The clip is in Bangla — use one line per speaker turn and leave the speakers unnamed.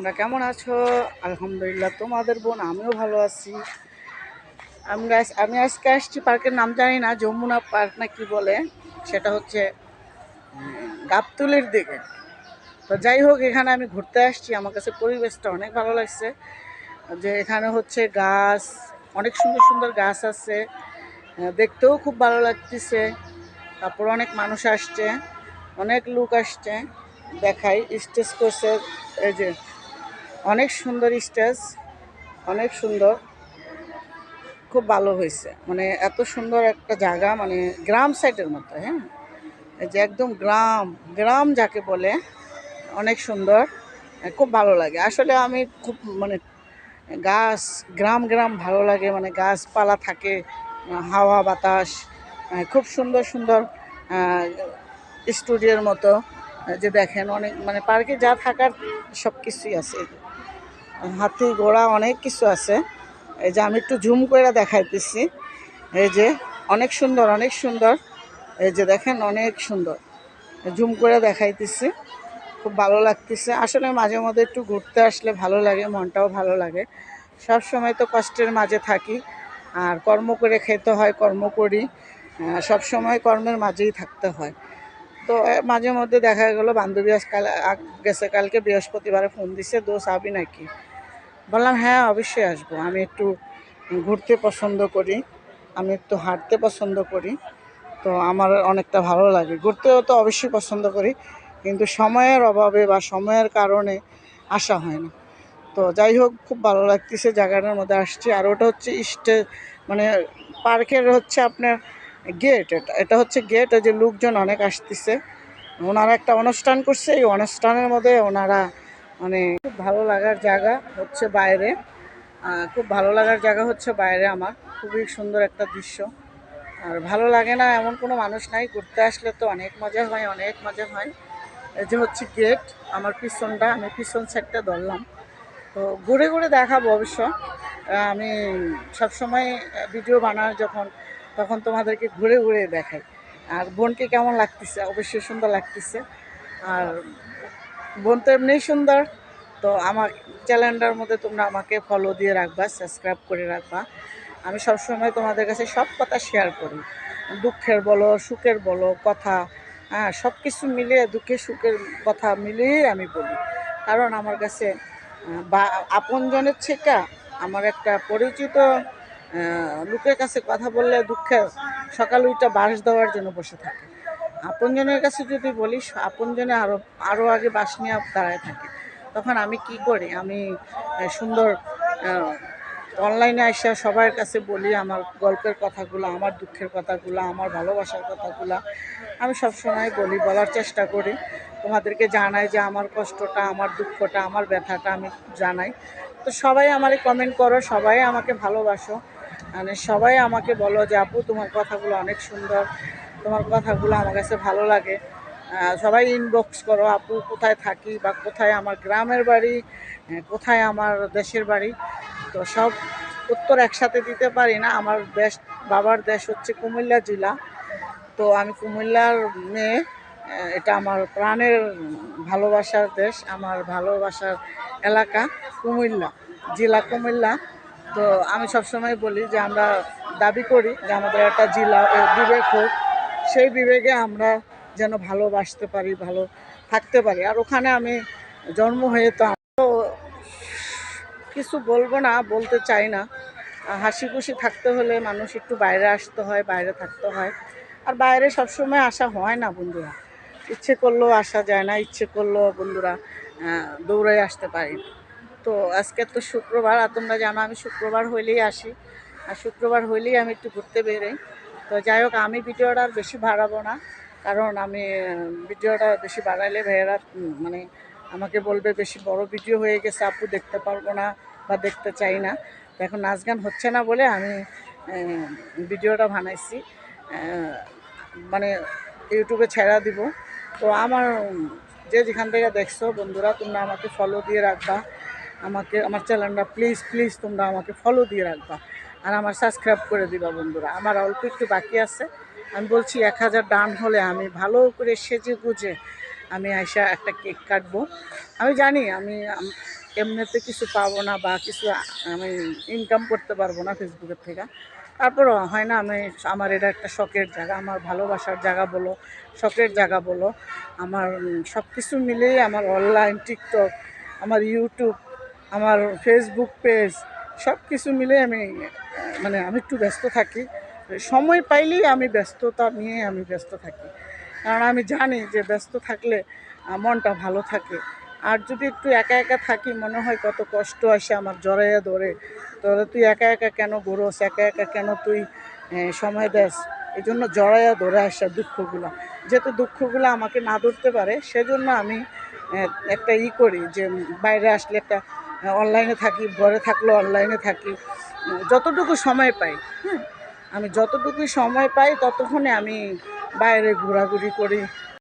তোমরা কেমন আছো? আলহামদুলিল্লাহ, তোমাদের বোন, আমিও ভালো আছি। আমরা আমি আজকে আসছি পার্কের নাম জানি না, যমুনা পার্ক না কি বলে, সেটা হচ্ছে গাবতুলির দিকে। তো যাই হোক, এখানে আমি ঘুরতে আসছি, আমার কাছে পরিবেশটা অনেক ভালো লাগছে। যে এখানে হচ্ছে গাছ, অনেক সুন্দর সুন্দর গাছ আছে দেখতেও খুব ভালো লাগতেছে। তারপর অনেক মানুষ আসছে, অনেক লোক আসছে, দেখাই, স্টেজ করছে, এই যে অনেক সুন্দর স্টেজ, অনেক সুন্দর। খুব ভালো হয়েছে। মানে এত সুন্দর একটা জায়গা মানে গ্রাম সাইডের মতো হ্যাঁ? যে একদম গ্রাম গ্রাম যাকে বলে, অনেক সুন্দর, খুব ভালো লাগে। আসলে আমি খুব মানে গাছ, গ্রাম গ্রাম ভালো লাগে মানে গাছপালা থাকে, হাওয়া বাতাস খুব সুন্দর সুন্দর স্টুডিওর মতো। যে দেখেন, অনেক মানে পার্কে যা থাকার সব কিছুই আছে। হাতি, ঘোড়া অনেক কিছু আছে। এই যে আমি একটু জুম করে দেখাইতেছি। এই যে অনেক সুন্দর অনেক সুন্দর। এই যে দেখেন, অনেক সুন্দর। জুম করে দেখাইতেছি। খুব ভালো লাগতেছে। আসলে মাঝে মধ্যে একটু ঘুরতে আসলে ভালো লাগে, মনটাও ভালো লাগে। সব সময় তো কষ্টের মাঝে থাকি। আর কর্ম করে খেতে হয়, কর্ম করি। সব সময় কর্মের মাঝেই থাকতে হয়। তো মাঝে মধ্যে দেখা গেল, বান্ধবী আজ কাল গেছে কালকে বৃহস্পতিবারে ফোন দিছে দোষ আবি নাকি? বললাম হ্যাঁ অবশ্যই আসব। আমি একটু ঘুরতে পছন্দ করি। আমি একটু হাঁটতে পছন্দ করি। তো আমার অনেকটা ভালো লাগে। ঘুরতেও তো অবশ্যই পছন্দ করি। কিন্তু সময়ের অভাবে বা সময়ের কারণে আসা হয় না। তো যাই হোক, খুব ভালো লাগতেছে জায়গাটার মধ্যে আসছি। আর ওটা হচ্ছে স্টে মানে পার্কের হচ্ছে আপনার গেট। এটা এটা হচ্ছে গেট। যে লোকজন অনেক আসতেছে। ওনারা একটা অনুষ্ঠান করছে। এই অনুষ্ঠানের মধ্যে ওনারা মানে খুব ভালো লাগার জায়গা হচ্ছে বাইরে। খুব ভালো লাগার জায়গা হচ্ছে বাইরে আমার। খুবই সুন্দর একটা দৃশ্য। আর ভালো লাগে না এমন কোনো মানুষ নাই, ঘুরতে আসলে তো অনেক মজা হয়, অনেক মজা হয়। এই যে হচ্ছে গেট আমার পিছনটা, আমি পিছন সাইডটা ধরলাম। তো ঘুরে ঘুরে দেখাবো অবশ্য। আমি সবসময় ভিডিও বানাই যখন, তখন তোমাদেরকে ঘুরে ঘুরে দেখাই। আর বোনকে কেমন লাগতেছে? অবশ্যই সুন্দর লাগতেছে। আর বোন তো এমনিই সুন্দর। তো আমার চ্যানেলটার মধ্যে তোমরা আমাকে ফলো দিয়ে রাখবা সাবস্ক্রাইব করে রাখবা। আমি সবসময় তোমাদের কাছে সব কথা শেয়ার করি। দুঃখের বলো, সুখের বলো, কথা হ্যাঁ সব কিছু মিলিয়ে, দুঃখের, সুখের কথা মিলিয়ে আমি বলি। কারণ আমার কাছে বা আপনজনের থেকে আমার একটা পরিচিত লোকের কাছে কথা বললে দুঃখে সকাল উইটা বাস দেওয়ার জন্য বসে থাকে। আপনজনের কাছে যদি বলি আপনজনে আরও আরও আগে বাস নিয়ে দাঁড়ায় থাকে। তখন আমি কি করি? আমি সুন্দর অনলাইনে আসা সবার কাছে বলি আমার গল্পের কথাগুলো, আমার দুঃখের কথাগুলো, আমার ভালোবাসার কথাগুলো। আমি সবসময় বলি, বলার চেষ্টা করি। তোমাদেরকে জানাই যে আমার কষ্টটা, আমার দুঃখটা, আমার ব্যথাটা আমি জানাই। তো সবাই আমারে কমেন্ট করো, সবাই আমাকে ভালোবাসো। মানে সবাই আমাকে বলো যে, আপু, তোমার কথাগুলো অনেক সুন্দর। তোমার কথাগুলো আমার কাছে ভালো লাগে। সবাই ইনবক্স করো, আপু কোথায় থাকি বা কোথায় আমার গ্রামের বাড়ি কোথায় আমার দেশের বাড়ি। তো সব উত্তর একসাথে দিতে পারি না। আমার দেশ, বাবার দেশ হচ্ছে কুমিল্লা জেলা। তো আমি কুমিল্লার মেয়ে এটা আমার প্রাণের ভালোবাসার দেশ, আমার ভালোবাসার এলাকা কুমিল্লা, জেলা কুমিল্লা। তো আমি সবসময় বলি যে আমরা দাবি করি যে আমাদের একটা জেলা বিবেক হোক সেই বিবেকে আমরা যেন ভালোবাসতে পারি, ভালো থাকতে পারি। আর ওখানে আমি জন্ম হয়ে তো কিছু বলব না, বলতে চাই না। হাসি খুশি থাকতে হলে মানুষ একটু বাইরে আসতে হয়, বাইরে থাকতে হয়। আর বাইরে সবসময় আসা হয় না বন্ধুরা। ইচ্ছে করলেও আসা যায় না, ইচ্ছে করলেও বন্ধুরা দৌড়ে আসতে পারি তো আজকে তো শুক্রবার, আর তোমরা জানো আমি শুক্রবার হইলেই আসি। আর শুক্রবার হইলেই আমি একটু ঘুরতে বেরোই। তো যাই হোক, আমি ভিডিওটা আর বেশি বাড়াবো না। কারণ আমি ভিডিওটা বেশি বাড়াইলে ভাইয়েরা মানে আমাকে বলবে, বেশি বড় ভিডিও হয়ে গেছে, আপু দেখতে পারব না বা দেখতে চাই না। এখন নাচ গান হচ্ছে না বলে আমি ভিডিওটা বানাইছি। মানে ইউটিউবে ছেড়া দিব। তো আমার যে যেখান থেকে দেখছ বন্ধুরা, তোমরা আমাকে ফলো দিয়ে রাখবা। আমাকে, আমার চ্যানেলটা প্লিজ প্লিজ তোমরা আমাকে ফলো দিয়ে রাখবা। আর আমার সাবস্ক্রাইব করে দিবা বন্ধুরা। আমার অল্প একটু বাকি আছে। আমি বলছি এক হাজার ডান হলে আমি ভালো করে সেজে গুজে আমি আইসা একটা কেক কাটবো। আমি জানি আমি এমনিতে কিছু পাবো না বা কিছু, আমি ইনকাম করতে পারব না ফেসবুকের থেকে। তারপরও হয় না, আমি আমার এটা একটা শখের জায়গা, আমার ভালোবাসার জায়গা বলো, শখের জায়গা বলো। আমার সব কিছু মিলেই আমার অনলাইন টিকটক আমার ইউটিউব আমার ফেসবুক পেজ সব কিছু মিলে আমি মানে আমি একটু ব্যস্ত থাকি। সময় পাইলেই আমি ব্যস্ততা নিয়ে আমি ব্যস্ত থাকি। কারণ আমি জানি যে ব্যস্ত থাকলে মনটা ভালো থাকে। আর যদি একটু একা একা থাকি, মনে হয় কত কষ্ট আসে আমার জড়াইয়া ধরে। তাহলে তুই একা একা কেন ঘুরোস? একা একা কেন তুই সময় দেস? এই জন্য জড়াইয়া ধরে আসা দুঃখগুলো। যেহেতু দুঃখগুলো আমাকে না ধরতে পারে, সেজন্য আমি একটা ই করি যে বাইরে আসলে একটা অনলাইনে থাকি, ঘরে থাকলেও অনলাইনে থাকি। যতটুকু সময় পাই হ্যাঁ আমি যতটুকুই সময় পাই, ততক্ষণে আমি বাইরে ঘোরাঘুরি করি।